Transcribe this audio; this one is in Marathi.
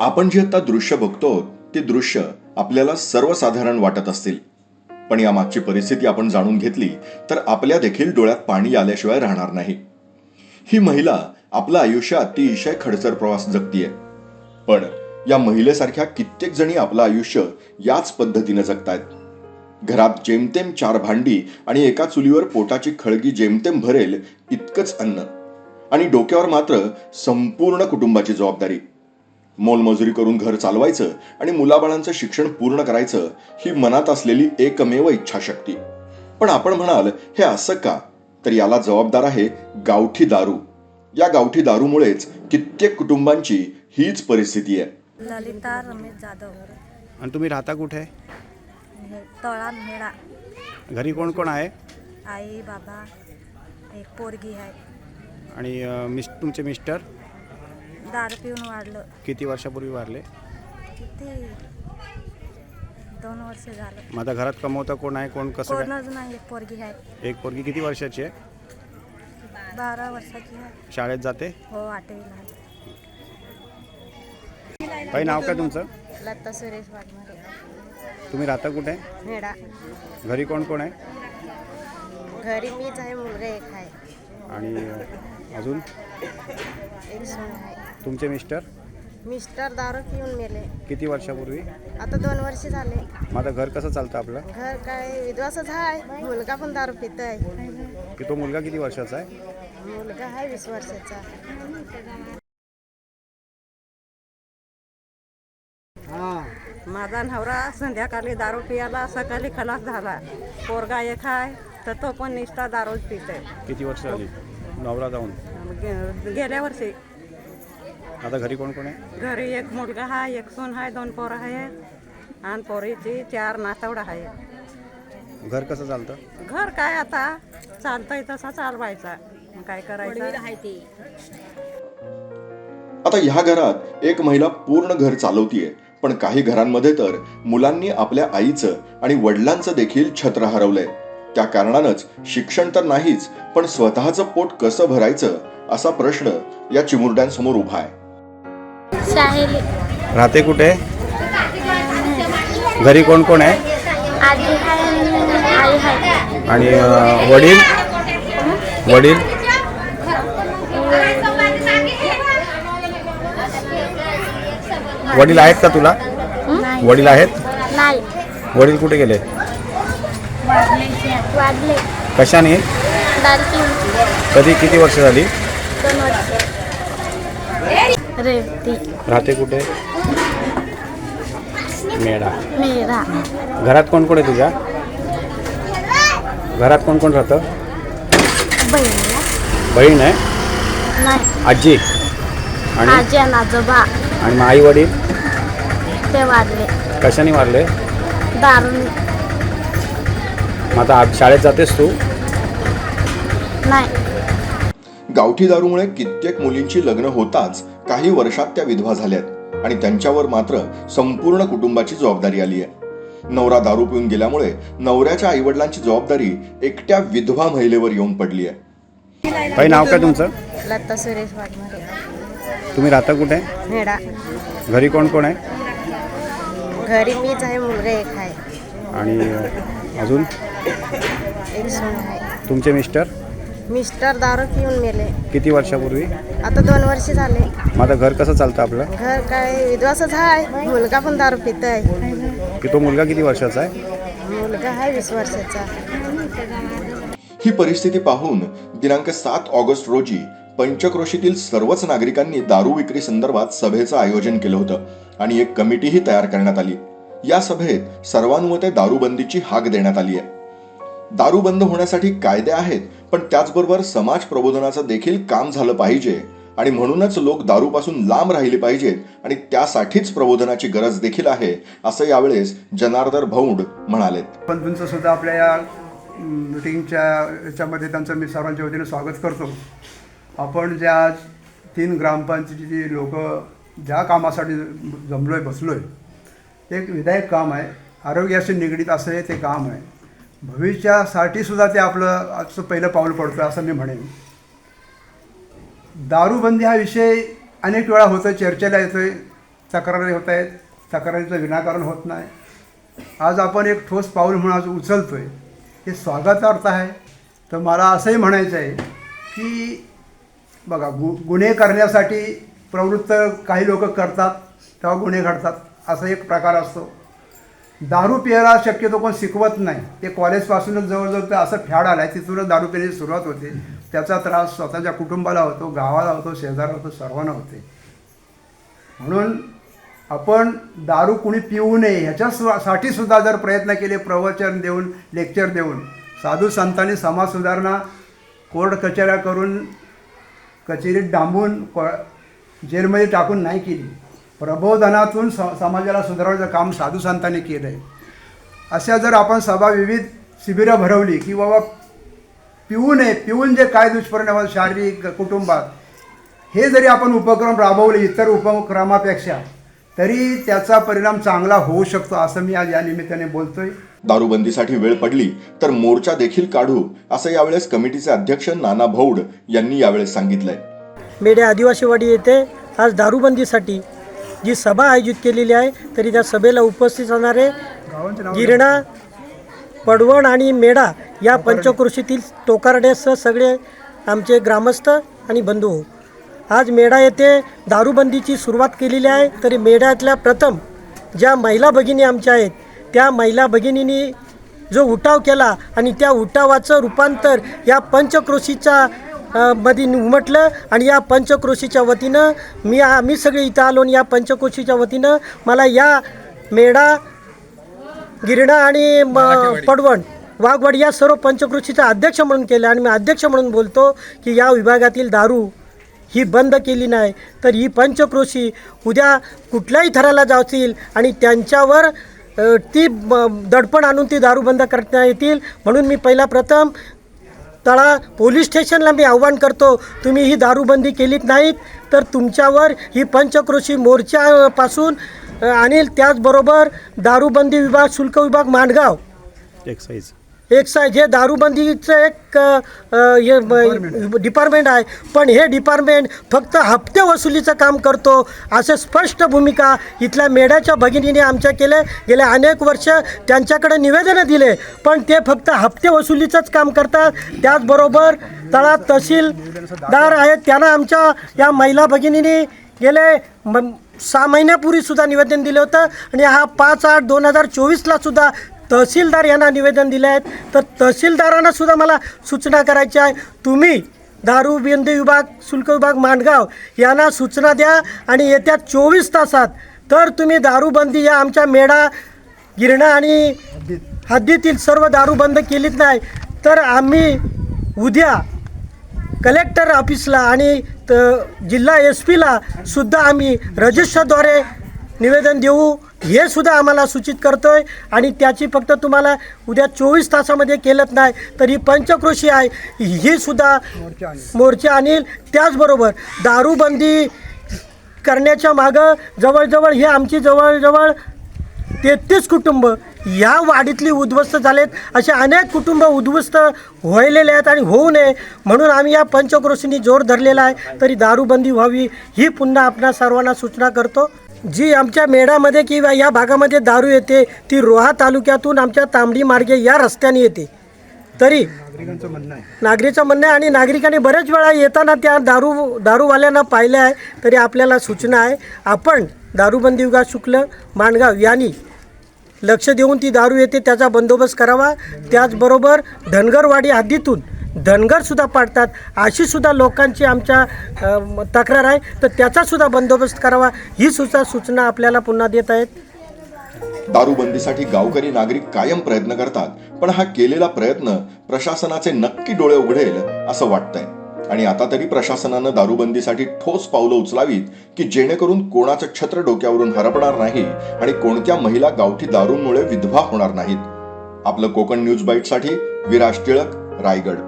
आपण जे आता दृश्य बघतो ते दृश्य आपल्याला सर्वसाधारण वाटत असतील. पण या मागची परिस्थिती आपण जाणून घेतली तर आपल्या देखील डोळ्यात पाणी आल्याशिवाय राहणार नाही. ही महिला आपलं आयुष्य अतिशय खडचर प्रवास जगतीये. पण या महिलेसारख्या कित्येक जणी आपलं आयुष्य याच पद्धतीने जगतायत. घरात जेमतेम चार भांडी आणि एका चुलीवर पोटाची खळगी जेमतेम भरेल इतकंच अन्न. आणि डोक्यावर मात्र संपूर्ण कुटुंबाची जबाबदारी. मोलमजुरी करून घर चालवायचं आणि मुलाबाळांचं शिक्षण पूर्ण करायचं ही मनात असलेली एकमेव इच्छाशक्ती. पण आपण म्हणाल हे असं का? तर याला जबाबदार आहे गावठी दारू. या गावठी दारूमुळेच कित्येक कुटुंबांची हीच परिस्थिती आहे. ललिता रमेश जाधव. आणि तुम्ही राहता कुठे? हे तळा मेळा. घरी कोण कोण आहे? आई बाबा एक पोरगी आहे. आणि अं, मिस तुमचे मिस्टर? दारू पिऊन वाढलं. किती वर्षापूर्वी वारले किती? दोन वर्ष झालं. मग आता घरात कमवता कोण आहे? कोण कसं काय? कोणच नाही एक पोरगी आहे. एक पोरगी किती वर्षाची आहे? बारा वर्षाची आहे. शाळेत जाते? हो आठवीला आहे. काही नाव काय तुमचं? लता सुरेश वाघमारे. तुम्ही राहता कुठे? मेळा घरी कोण कोण आहे? घरी मीच आहे मुलगा एक आहे. आणि अं, अजून? एक सून आहे. तुमचे मिस्टर? मिस्टर दारू पिऊन मेले किती वर्षापूर्वी? आता दोन वर्ष झाले. आता घर कसं चालतं आपलं? घर काय विधवासच आहे मुलगा पण दारू पित आहे की तो मुलगा किती वर्षाचा आहे? मुलगा आहे वीस वर्षाचा. माझा नवरा संध्याकाळी दारू पियाला सकाळी खलास झाला. पोरगा एक आहे तर तो पण निष्ठा दारूच पिते किती वर्ष झाली? नवरा जाऊन? गेल्या वर्षी. आता घरी कोण कोण आहे? घरी एक मुलगा आहे एक सून आहे दोन पोरं आहेत. आणि पोरीची चार नातवडा आहे घर कसं चालतं? घर काय आता? चालतंय तसा चालवायचा. मग काय करायचं? आता ह्या घरात एक महिला पूर्ण घर चालवतीये. पण काही घरांमध्ये तर मुलांनी आपल्या आईचं आणि वडिलांचं देखील छत्र हरवलंय. त्या कारणानंच शिक्षण तर नाहीच पण स्वतःचं पोट कसं भरायचं असा प्रश्न या चिमुरड्यांसमोर उभा आहे. राहते कुठे? घरी कोण कोण आहे? आजी आहे आई आहे. आणि अं, वडील? वडील? वडील आहेत का तुला? वडील आहेत? नाही. वडील कुठे गेले? वाढले. कशाने? कधी? किती वर्ष झाली? दोन वर्ष. रेवती. राहते कुठे? मेढा. मेरा घरात कोण कोण आहे तुझ्या? घरात कोण कोण राहतं? बहिणीला बहीण आहे? नाही. आजी. आणि? आजी आणि आजोबा. आणि मग आई वडील ते वाढले कशाने वारले? दारू मग आता आज शाळेत जातेस तू? नाही. गावठी दारूमुळे कित्येक मुलींची लग्न होताच काही वर्षात त्या विधवा झाल्यात आणि त्यांच्यावर मात्र संपूर्ण कुटुंबाची जबाबदारी आली आहे. नवरा दारू पिऊन गेल्यामुळे नवऱ्याच्या आईवडिलांची जबाबदारी एकट्या विधवा महिलेवर येऊन पडली आहे. काही नाव काय तुमचं? लता सुरेश वाघमारे. तुम्ही राहता कुठे? मेळा घरी कोण कोण आहे? घरी मीच आहे मुलगा एक आहे. आणि अजून? तुमचे मिस्टर? मिस्टर दारू पिऊन मेले. किती वर्षापूर्वी? आता दोन वर्ष झाले. आता घर कसं चालतं आपलं? घर काय विधवासच आहे मुलगा पण दारू पित आहे. की तो मुलगा किती वर्षाचा आहे? मुलगा आहे वीस वर्षाचा. ही परिस्थिती पाहून दिनांक सात ऑगस्ट रोजी पंचक्रोशीतील सर्वच नागरिकांनी दारू विक्री संदर्भात सभेचं आयोजन केलं होतं आणि एक कमिटीही तयार करण्यात आली. या सभेत सर्वानुमते दारूबंदीची हाक देण्यात आली आहे. दारू बंद होण्यासाठी कायदे आहेत पण त्याचबरोबर समाज प्रबोधनाचं देखील काम झालं पाहिजे. आणि म्हणूनच लोक दारूपासून लांब राहिले पाहिजेत आणि त्यासाठीच प्रबोधनाची गरज देखील आहे असं यावेळेस जनार्दन भौंड म्हणालेत. बंधूंचं सुद्धा आपल्या या मिटिंगच्या याच्यामध्ये त्यांचं मी सर्वांच्या वतीने स्वागत करतो. आपण ज्या आज तीन ग्रामपंचायतीची लोक ज्या कामासाठी जमलो आहे बसलो आहे एक विधायक काम आहे. आरोग्याशी निगडीत असं हे ते काम आहे. भविष्यासाठी सुद्धा ते आपलं आजचं पहिलं पाऊल पडतं असं मी म्हणेन. दारूबंदी हा विषय अनेक वेळा होतो चर्चेला येतो आहे तक्रारी होत आहेत तक्रारीचं विनाकारण होत नाही. आज आपण एक ठोस पाऊल म्हणून आज उचलतो आहे हे स्वागतार्थ आहे. तर मला असंही म्हणायचं आहे की बघा गु गुन्हे करण्यासाठी प्रवृत्त काही लोक करतात तेव्हा गुन्हे घडतात असा एक प्रकार असतो. दारू पियायला शक्यतो कोण शिकवत नाही. ते कॉलेजपासूनच जवळजवळ ते असं फॅड आलं आहे तिथूनच दारू पिण्याची सुरुवात होते. त्याचा त्रास स्वतःच्या कुटुंबाला होतो गावाला होतो शेजारा होतो सर्वांना होते. म्हणून आपण दारू कुणी पिऊ नये ह्याच्यासाठी सुद्धा जर प्रयत्न केले प्रवचन देऊन लेक्चर देऊन साधू संतांनी समाज सुधारणा कोर्ट कचेऱ्या करून कचेरीत डांबून को जेलमध्ये टाकून नाही केली. प्रबोधनातून स समाजाला सुधारण्याचं काम साधू संतांनी केलं आहे अशा जर आपण सभा विविध शिबिरं भरवली की बाबा पिऊ नये पिऊन जे काय दुष्परिणाम होतात शारीरिक कुटुंबात हे जरी आपण उपक्रम राबवले इतर उपक्रमापेक्षा तरी त्याचा परिणाम चांगला होऊ शकतो असं मी आज या निमित्ताने बोलतोय. दारूबंदीसाठी वेळ पडली तर मोर्चा देखील काढू असं यावेळेस कमिटीचे अध्यक्ष नाना भौड यांनी यावेळेस सांगितलंय. मेढे आदिवासीवाडी येथे आज दारूबंदीसाठी जी सभा आयोजित केलेली आहे तरी त्या सभेला उपस्थित असणारे गिरणा पडवण आणि मेढा या पंचकृषीतील टोकारड्यासह सगळे आमचे ग्रामस्थ आणि बंधू. आज मेढा येथे दारूबंदीची सुरुवात केलेली आहे तरी मेढ्यातल्या प्रथम ज्या महिला भगिनी आमच्या आहेत त्या महिला भगिनींनी जो उठाव केला आणि त्या उठावाचं रूपांतर या पंचक्रोशीच्या मध्ये उमटलं आणि या पंचक्रोशीच्या वतीनं मी आम्ही सगळे इथं आलो आणि या पंचक्रोशीच्या वतीनं मला या मेढा गिरणा आणि म- पडवण वाघवाडी या सर्व पंचकृषीचा अध्यक्ष म्हणून केलं आणि मी अध्यक्ष म्हणून बोलतो की या विभागातील दारू ही बंद केली नाही. तर ही पंचक्रोशी उद्या कुठल्याही थराला जातील आणि त्यांच्यावर ती दडपण आणून ती दारू बंद करता येतील. म्हणून मी पहिला प्रथम तळा पोलीस स्टेशनला मी आव्हान करतो. तुम्ही ही दारूबंदी केलीत नाहीत तर तुमच्यावर ही पंचक्रोशी मोर्चापासून आणि त्याचबरोबर दारूबंदी विभाग शुल्क विभाग मांडगाव एक्साईज एक्साईज हे दारूबंदीचं एक हे डिपार्टमेंट आहे. पण हे डिपार्टमेंट फक्त हप्ते वसुलीचं काम करतो असे स्पष्ट भूमिका इथल्या मेढ्याच्या भगिनीने आमच्या केले. गेले अनेक वर्ष त्यांच्याकडे निवेदनं दिले पण ते फक्त हप्ते वसुलीचंच काम करतात. त्याचबरोबर तळात तहसीलदार आहेत त्यांना आमच्या या महिला भगिनीने गेले म सहा महिन्यापूर्वी सुद्धा निवेदन दिलं होतं. आणि हा पाच आठ दोन हजार चोवीसला सुद्धा तहसीलदार यांना निवेदन दिले आहेत. तर तहसीलदारांना सुद्धा मला सूचना करायची आहे. तुम्ही दारू बिंदी विभाग शुल्क विभाग माणगाव यांना सूचना द्या आणि येत्या चोवीस तासात तर तुम्ही दारूबंदी या आमच्या मेढा गिरणा आणि हद्दीतील सर्व दारू बंद केलीच नाही. तर आम्ही उद्या कलेक्टर ऑफिसला आणि त- जिल्हा एस पीला सुद्धा आम्ही रजिस्टरद्वारे निवेदन देऊ हे सुद्धा आम्हाला सूचित करतो आहे आणि त्याची फक्त तुम्हाला उद्या चोवीस तासामध्ये केलंच नाही तर ही पंचक्रोशी आहे ही सुद्धा मोर्चा आणील. त्याचबरोबर दारूबंदी करण्याच्या मागं जवळजवळ हे आमची जवळजवळ तेहतीस कुटुंब या वाडीतली उद्ध्वस्त झालेत. असे अनेक कुटुंब उद्ध्वस्त व्हायलेले आहेत आणि होऊ नये म्हणून आम्ही या पंचक्रोशींनी जोर धरलेला आहे. तरी दारूबंदी व्हावी ही पुन्हा आपणा सर्वांना सूचना करतो. जी आमच्या मेढामध्ये किंवा या भागामध्ये दारू येते ती रोहा तालुक्यातून आमच्या तांबडी मार्गे या रस्त्याने येते. तरी नागरिकांचं म्हणणं आहे. नागरीचं म्हणणं आहे आणि नागरिकांनी बरेच वेळा येताना त्या दारू दारूवाल्यांना पाहिलं आहे तरी आपल्याला सूचना आहे आपण दारूबंदी विभाग शुक्ल माणगाव यांनी लक्ष देऊन ती दारू येते त्याचा बंदोबस्त करावा. त्याचबरोबर धनगरवाडी हद्दीतून धनगरसुद्धा पाडतात अशीसुद्धा लोकांची आमच्या तक्रार आहे. तर त्याचासुद्धा बंदोबस्त करावा ही सुद्धा सूचना आपल्याला पुन्हा देत आहेत. दारूबंदीसाठी गावकरी नागरिक कायम प्रयत्न करतात पण हा केलेला प्रयत्न प्रशासनाचे नक्की डोळे उघडेल असं वाटतंय. आणि आता तरी प्रशासनानं दारूबंदीसाठी ठोस पावलं उचलावीत की जेणेकरून कोणाचं छत्र डोक्यावरून हरपणार नाही आणि कोणत्या महिला गावठी दारूमुळे विधवा होणार नाहीत. आपलं कोकण न्यूज बाईटसाठी विराज टिळक रायगड.